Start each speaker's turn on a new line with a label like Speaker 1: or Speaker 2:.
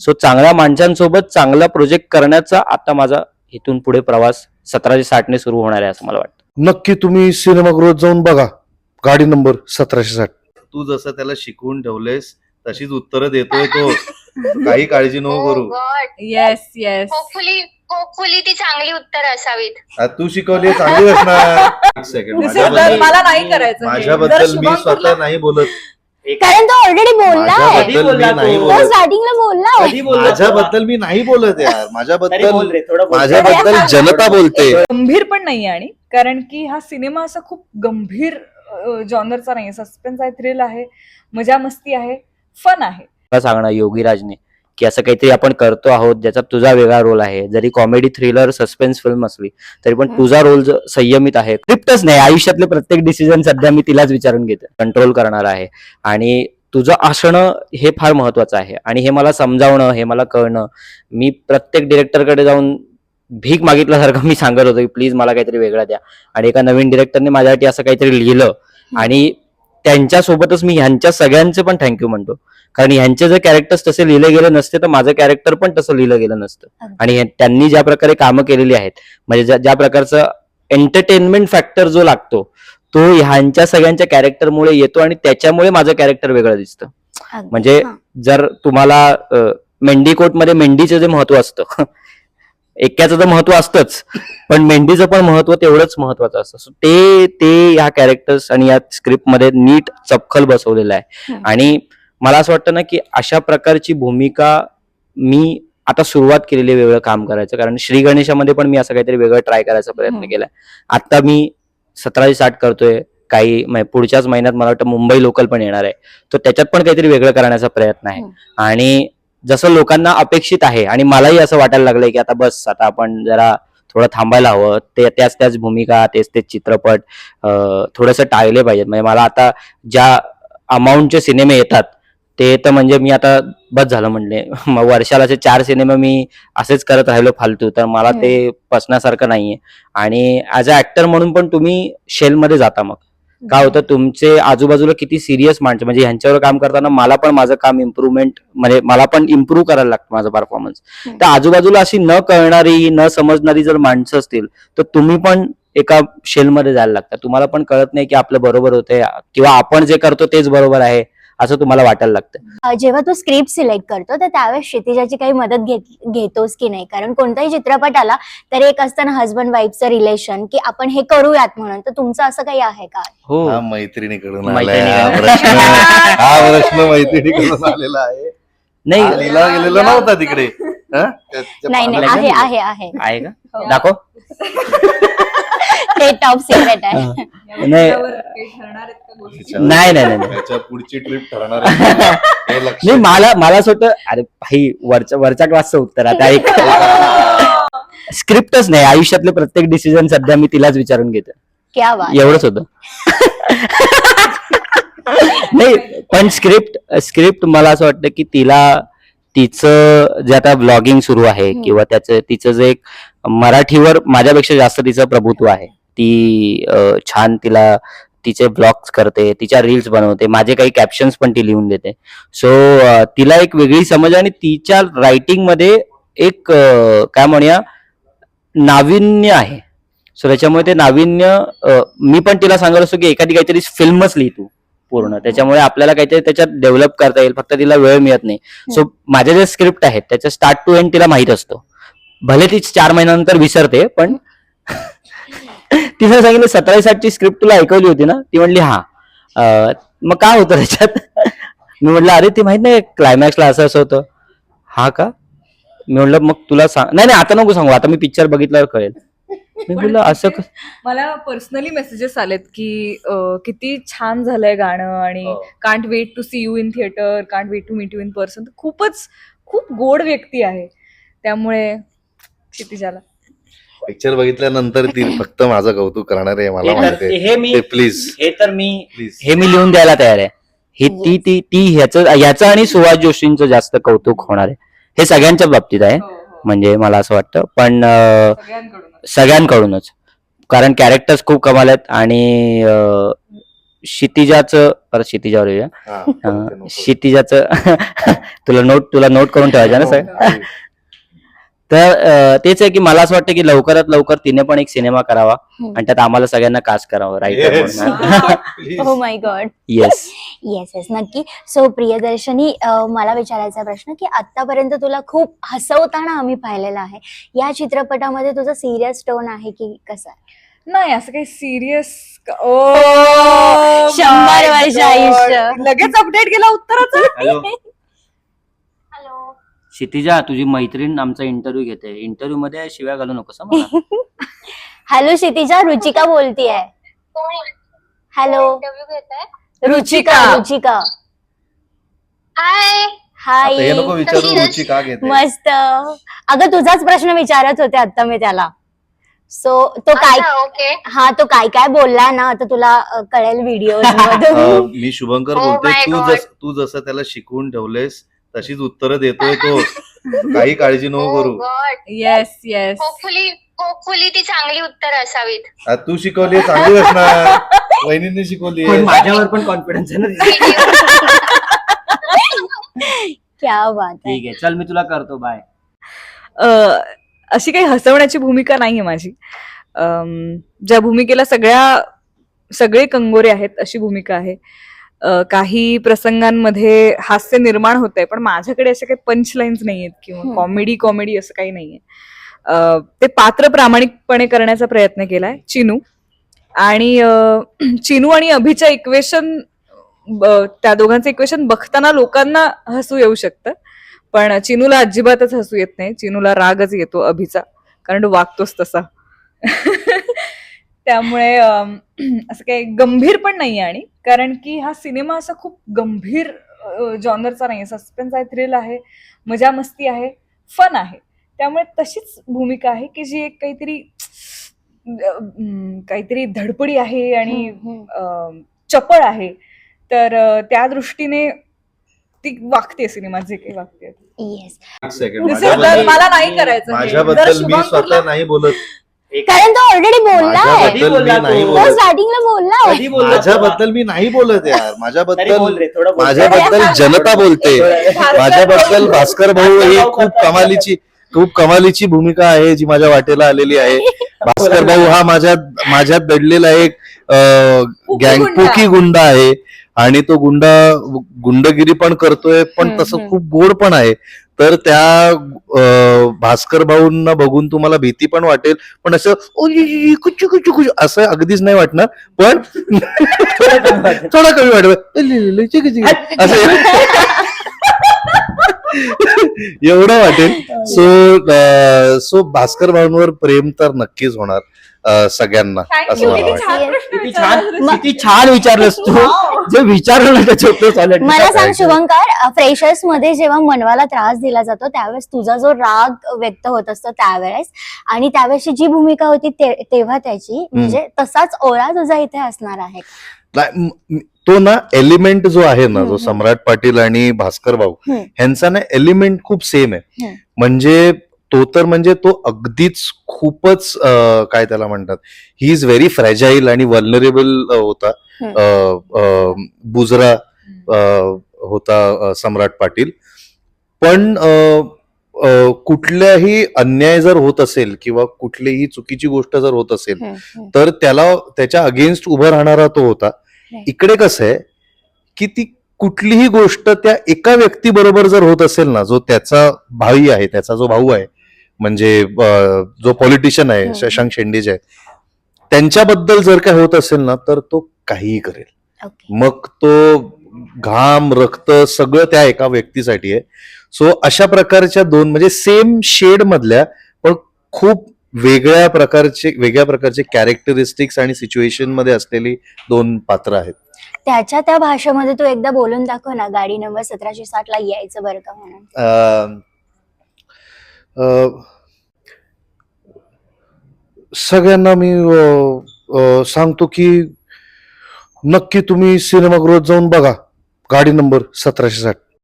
Speaker 1: So चांगल्या माणसांसोबत चांगला प्रोजेक्ट करण्याचा आता माझा इथून पुढे प्रवास सतराशे साठने सुरू होणार आहे असं मला वाटतं.
Speaker 2: नक्की तुम्ही सिनेमागृहात जाऊन बघा. गाडी नंबर सतराशे साठ.
Speaker 3: तू जसं त्याला शिकवून ठेवलेस तशीच उत्तरं देतोय तो. काही काळजी नको करू.
Speaker 4: येस येस
Speaker 5: होपफुली होपफुली ती चांगली उत्तर असावीत.
Speaker 3: तू शिकवली चांगली असणार. एक सेकंड
Speaker 4: This is the- मला नाही करायचं हे.
Speaker 3: माझ्याबद्दल मी स्वतः नाही बोलत.
Speaker 6: कारण तो ऑलरेडी बोललाय
Speaker 3: माझ्याबद्दल मी नाही
Speaker 6: तो.
Speaker 3: बोलत.
Speaker 6: स्टार्टिंगला बोललाय
Speaker 3: माझ्याबद्दल मी नाही बोलत यार. माझ्याबद्दल
Speaker 1: थोडं
Speaker 3: माझ्याबद्दल जनता बोलते.
Speaker 4: गंभीर पण नाही आणि कारण की हा सिनेमा असा खूप गंभीर जॉनरचा नाही सस्पेन्स आहे थ्रिल आहे मजा मस्ती आहे फन आहे.
Speaker 1: मला सांगणं योगीराजने? की असं काहीतरी आपण करतो आहोत ज्याचा तुझा वेगळा रोल आहे. जरी कॉमेडी थ्रिलर सस्पेन्स फिल्म असली तरी पण तुझा रोल संयमित आहे स्क्रिप्टच नाही. आयुष्यातले प्रत्येक डिसिजन सध्या मी तिलाच विचारून घेते. कंट्रोल करणार आहे. आणि तुझं असणं हे फार महत्वाचं आहे. आणि हे मला समजावणं हे मला कळणं मी प्रत्येक डिरेक्टरकडे जाऊन भीक मागितल्यासारखं मी सांगत होतो की प्लीज मला काहीतरी वेगळं द्या. आणि एका नवीन डिरेक्टरने माझ्यासाठी असं काहीतरी लिहिलं. आणि त्यांच्यासोबतच मी ह्यांच्या सगळ्यांचे पण थँक्यू म्हणतो. कारण ह्यांचे जर कॅरेक्टर्स तसे लिहिले गेले नसते तर माझं कॅरेक्टर पण तसं लिहिलं गेलं नसतं आणि त्यांनी ज्या प्रकारे कामं केलेली आहेत म्हणजे ज्या प्रकारचं एंटरटेनमेंट फॅक्टर जो लागतो तो ह्यांच्या सगळ्यांच्या कॅरेक्टरमुळे येतो आणि त्याच्यामुळे माझं कॅरेक्टर वेगळं दिसतं. म्हणजे. जर तुम्हाला अं, मेंढी कोटमध्ये मेंढीचं जे महत्त्व असतं एक्क्याचं तर महत्त्व असतंच पण मेंढीचं पण महत्त्व तेवढंच महत्वाचं असतं ते ते ह्या कॅरेक्टर्स आणि या स्क्रिप्टमध्ये नीट चपखल बसवलेलं आहे. आणि मला असं वाटतं ना की अशा प्रकारची भूमिका मी आता सुरुवात केलेली आहे वेगळं काम करायचं. कारण श्री गणेशामध्ये पण मी असं काहीतरी वेगळं ट्राय करायचा प्रयत्न
Speaker 4: हम्म.
Speaker 1: केलाय. आता मी सतराशे साठ करतोय. काही म्हणजे पुढच्याच महिन्यात मला वाटतं मुंबई लोकल पण येणार आहे. तर त्याच्यात पण काहीतरी वेगळं करण्याचा प्रयत्न आहे.
Speaker 6: हम्म.
Speaker 1: आणि जसं लोकांना अपेक्षित आहे आणि मलाही असं वाटायला लागलंय की आता बस आता आपण जरा थोडं थांबायला हवं. ते त्याच त्याच भूमिका तेच तेच चित्रपट थोडस टाळले पाहिजेत. म्हणजे मला आता ज्या अमाऊंटचे सिनेमे येतात ते तर म्हणजे मी आता बस झालं म्हणले. मग वर्षाला असे चार सिनेमे मी असेच करत राहिलो फालतू. तर मला ते पसण्यासारखं नाहीये. आणि ऍज अ ऍक्टर म्हणून पण तुम्ही शेलमध्ये जाता मग. काय होतं तुमचे आजूबाजूला किती सिरियस माणसं म्हणजे ह्यांच्यावर काम करताना मला पण माझं काम इम्प्रुव्हमेंट म्हणजे मला पण इम्प्रूव्ह करायला लागतं माझा परफॉर्मन्स. तर आजूबाजूला अशी न कळणारी न समजणारी जर माणसं असतील तर तुम्ही पण एका शेलमध्ये जायला लागता. तुम्हाला पण कळत नाही की आपलं बरोबर होतंय किंवा आपण जे करतो तेच बरोबर आहे. असं तुम्हाला वाटायला लागतं
Speaker 6: जेव्हा तू स्क्रिप्ट सिलेक्ट करतो तर त्यावेळेस क्षितिजाची काही मदत घेत घेतोस की नाही? कारण कोणताही चित्रपट आला तर एक असतं ना हजबंड वाईफचं रिलेशन की आपण हे करूयात म्हणून. तर तुमचं असं काही आहे का?
Speaker 1: हो.
Speaker 3: मैत्रिणीकडून
Speaker 1: मैत्रिणीकडून.
Speaker 3: प्रश्न प्रश्न मैत्रिणीकडून आलेला आहे.
Speaker 1: नाही.
Speaker 3: लिहिला गेलेला नव्हता तिकडे.
Speaker 6: नाही. आहे आहे. आहे
Speaker 1: का?
Speaker 4: हो.
Speaker 1: दाखव.
Speaker 6: ते टॉप सिक्रेट आहे.
Speaker 1: नाही. नाही नाही नाही नाही.
Speaker 3: त्याच्या पुढची ट्रिप ठरणार आहे. हे लक्षात
Speaker 1: नाही मला मला असं वाटतं अरे भाई वरच्या वरच्या क्लासचं उत्तर आता एक स्क्रिप्टच नाही आयुष्यातले प्रत्येक डिसिजन सध्या मी तिलाच विचारून घेते
Speaker 6: क्या बात
Speaker 1: एवढंच होतं. नाही पण स्क्रिप्ट स्क्रिप्ट मला असं वाटतं की तिला तिचं जे आता ब्लॉगिंग सुरू आहे
Speaker 6: हम्म.
Speaker 1: किंवा त्याचं तिचं जे एक मराठीवर माझ्यापेक्षा जास्त तिचं प्रभुत्व आहे. ती छान तिला तिचे ब्लॉग्स करते तिच्या रील्स बनवते माझे काही कॅप्शन्स पण ती लिहून देते. सो तिला एक वेगळी समज आहे आणि तिच्या रायटिंगमध्ये एक काय म्हणूया नाविन्य आहे. सो त्याच्यामुळे ते नाविन्य मी पण तिला सांगत असतो की एखादी काहीतरी फिल्मच लिही तू पूर्ण. त्याच्यामुळे आपल्याला काहीतरी त्याच्यात डेव्हलप करता येईल फक्त तिला वेळ मिळत नाही. सो माझे जे स्क्रिप्ट आहेत त्याचं स्टार्ट टू एंड तिला माहीत असतो. भले ती चार महिन्यानंतर विसरते पण तिने सांगितलं सतरा साठची स्क्रिप्ट तुला ऐकवली होती ना? ती म्हणली हा. मग काय होतं त्याच्यात? मी म्हटलं अरे ती माहीत नाही क्लायमॅक्सला असं असं होतं. हा का? मी म्हटलं मग तुला सांग नाही नाही आता नको सांगू आता मी पिक्चर बघितल्यावर कळेल. मी बोललो असं
Speaker 4: मला पर्सनली मेसेजेस आलेत की अं, किती छान झालंय गाणं आणि
Speaker 3: हो.
Speaker 4: Can't wait to see you in theatre can't wait to meet you in person खूपच खूप गोड व्यक्ती आहे. त्यामुळे क्षितिजाला.
Speaker 3: पिक्चर बघितल्यानंतर ती फक्त माझं कौतुक करणार आहे मला
Speaker 1: हे तर-
Speaker 3: माहिती
Speaker 1: हे मी
Speaker 3: आहे प्लीज
Speaker 1: हे तर मी
Speaker 3: प्लीज
Speaker 1: हे मी लिहून द्यायला तयार आहे. ही ती ती ती ह्याचं ह्याचं आणि सुभाष जोशींचं जास्त कौतुक होणार आहे. हे सगळ्यांच्या बाबतीत आहे. म्हणजे मला असं वाटतं. पण अं,
Speaker 4: सगळ्यांकडून
Speaker 1: सगळ्यांकडूनच. कारण कॅरेक्टर्स खूप कमाल आहेत आणि अं, क्षितिजाचं परत क्षितिजावर येऊया
Speaker 3: हा,
Speaker 1: अं. क्षितिजाचं तुला नोट तुला नोट करून ठेवायचं ना सर?
Speaker 3: हो, आहे.
Speaker 1: तर तेच आहे की मला असं वाटतं की लवकरात लवकर तिने पण एक सिनेमा करावा
Speaker 6: हम्म.
Speaker 1: आणि त्यात आम्हाला सगळ्यांना कास्ट करावं. राईट.
Speaker 6: हो my God
Speaker 1: yes
Speaker 6: yes yes नक्की सो प्रियदर्शनी अं, मला विचारायचा प्रश्न की आतापर्यंत तुला खूप हसवताना आम्ही पाहिलेलं आहे या चित्रपटामध्ये तुझा सिरियस टोन आहे की कसा
Speaker 4: नाही असं काही सिरियस
Speaker 6: शंभर वर्ष आयुष्य.
Speaker 4: लगेच अपडेट गेला उत्तराचा
Speaker 1: हॅलो क्षितिजा तुझी मैत्रीण आमचा इंटरव्ह्यू घेते. इंटरव्ह्यू मध्ये शिव्या घालू नकोस हं मला.
Speaker 6: हॅलो क्षितिजा रुचिका बोलतीये. Hello
Speaker 5: interview
Speaker 6: Ruchika Ruchika.
Speaker 5: Hi
Speaker 6: hi
Speaker 3: आता हे नको विचारू? रुची का घेते.
Speaker 6: मस्त. अगं तुझाच प्रश्न विचारत होते आता मी त्याला. सो तो काय
Speaker 5: ओके
Speaker 6: हा तो काय काय बोलला ना आता तुला अ, कळेल व्हिडिओ
Speaker 3: अं, मी शुभंकर
Speaker 5: Oh
Speaker 3: बोलतोय
Speaker 5: my
Speaker 3: तू
Speaker 5: God.
Speaker 3: जस तू जसं त्याला शिकवून ठेवलेस तशीच उत्तरं देतोय तो. काही काळजी नको
Speaker 5: Oh
Speaker 3: करू.
Speaker 5: God
Speaker 4: yes yes
Speaker 5: hopefully hopefully ती चांगली उत्तर असावीत.
Speaker 3: तू शिकवली चांगली असणार. वहिनींनी शिकवली
Speaker 1: पण माझ्यावर पण कॉन्फिडन्स आहे ना तिचा.
Speaker 6: क्या बात आहे.
Speaker 1: ठीक आहे चल मी तुला करतो बाय
Speaker 4: अ, अशी काही हसवण्याची भूमिका नाहीये माझी. अम, ज्या भूमिकेला सगळ्या सगळे कंगोरे आहेत अशी भूमिका आहे. काही प्रसंगांमध्ये हास्य निर्माण होत आहे पण माझ्याकडे असे काही पंच लाईन्स नाहीयेत किंवा
Speaker 6: हम्म.
Speaker 4: कॉमेडी कॉमेडी असं काही नाहीये. अ, ते पात्र प्रामाणिकपणे करण्याचा प्रयत्न केलाय चिनू. आणि चिनू आणि अभिचं इक्वेशन त्या दोघांचं इक्वेशन बघताना लोकांना हसू येऊ शकतं पण चिनूला अजिबातच हसू येत नाही. चिनूला रागच येतो अभिचा कारण तो वागतोच तसा. त्यामुळे असं काही गंभीर पण नाही आणि. कारण की हा सिनेमा असा खूप गंभीर जॉनरचा नाही सस्पेन्स आहे थ्रिल आहे मजा मस्ती आहे फन आहे. त्यामुळे तशीच भूमिका आहे की जी एक काहीतरी काहीतरी धडपडी आहे आणि चपळ आहे. तर त्या दृष्टीने ती वागते सिनेमात जे काही वागते. मला नाही करायचं.
Speaker 3: माझ्याबद्दल मी स्वतः नाही बोलत.
Speaker 6: कारण तो ऑलरेडी बोललाय
Speaker 3: माझ्याबद्दल मी नाही
Speaker 6: तो?
Speaker 3: बोलत.
Speaker 1: कधी बोलला
Speaker 3: माझ्याबद्दल मी नाही बोलत यार.
Speaker 1: तरी
Speaker 3: माझ्याबद्दल
Speaker 1: बोल रे, थोडं बोल.
Speaker 3: माझ्याबद्दल जनता बोलते. माझ्याबद्दल भास्कर भाऊ ही खूप कमालीची खूप कमालीची भूमिका आहे जी माझ्या वाटेला आलेली आहे. भास्कर भाऊ हा माझ्या माझ्यात दडलेला एक गँग
Speaker 4: गुंडा.
Speaker 3: पोकी गुंडा आहे. आणि तो गुंडा गुंडगिरी पण करतोय पण तसं. खूप गोड पण आहे. तर त्या भास्कर भाऊंना बघून तुम्हाला भीती पण वाटेल. पण असं "ओली, कुचू कुचू कुचू असं अगदीच नाही वाटणार. पण थोडा कमी वाटत. असं एवढं वाटेल. सो सो भास्कर भाऊंवर प्रेम तर नक्कीच होणार सगळ्यांना असं. मला
Speaker 4: किती
Speaker 3: वाटतं.
Speaker 4: छान
Speaker 1: किती. किती छान विचारलंस तू. जे विचारलं ना त्याच्या उत्तर चालेल
Speaker 6: मला सांग शुभंकर फ्रेशर्समध्ये जेव्हा मनवाला त्रास दिला जातो त्यावेळेस तुझा जो राग व्यक्त होत असतो त्यावेळेस आणि त्यावेळेसची जी भूमिका होती ते- तेव्हा त्याची म्हणजे तसाच ओळा तुझा इथे असणार आहे.
Speaker 3: तो ना एलिमेंट जो आहे ना जो. सम्राट पाटील आणि भास्कर भाऊ. ह्यांचा ना एलिमेंट खूप सेम आहे. म्हणजे तो तर म्हणजे तो अगदीच खूपच काय त्याला म्हणतात ही इज व्हेरी फ्रॅजाईल आणि वल्नरेबल होता बुजरा होता सम्राट पाटील पण कुठल्याही अन्याय जर होत असेल किंवा कुठलीही चुकीची गोष्ट जर होत असेल. तर त्याला त्याच्या अगेन्स्ट उभं राहणारा तो होता. इकडे कसं आहे की ती कुठलीही गोष्ट त्या एका व्यक्तीबरोबर जर होत असेल ना जो त्याचा भाई आहे त्याचा जो भाऊ आहे म्हणजे जो पॉलिटिशियन आहे. शशांक शेंडेज आहे त्यांच्याबद्दल जर काय होत असेल ना तर तो काहीही करेल मग तो घाम रक्त सगळं त्या एका व्यक्तीसाठी आहे. सो अशा प्रकारच्या दोन म्हणजे सेम शेड मधल्या पण खूप वेगळ्या प्रकारचे वेगळ्या प्रकारचे कॅरेक्टरिस्टिक्स आणि सिच्युएशनमध्ये असलेली दोन पात्र आहेत.
Speaker 6: त्याच्या त्या भाषेमध्ये तू एकदा बोलून दाखव ना गाडी नंबर सतराशे साठ ला यायचं बरं का म्हणून.
Speaker 3: सगळ्यांना मी सांगतो की नक्की तुम्ही सिनेमागृहात जाऊन बघा. गाडी नंबर सतराशे साठ.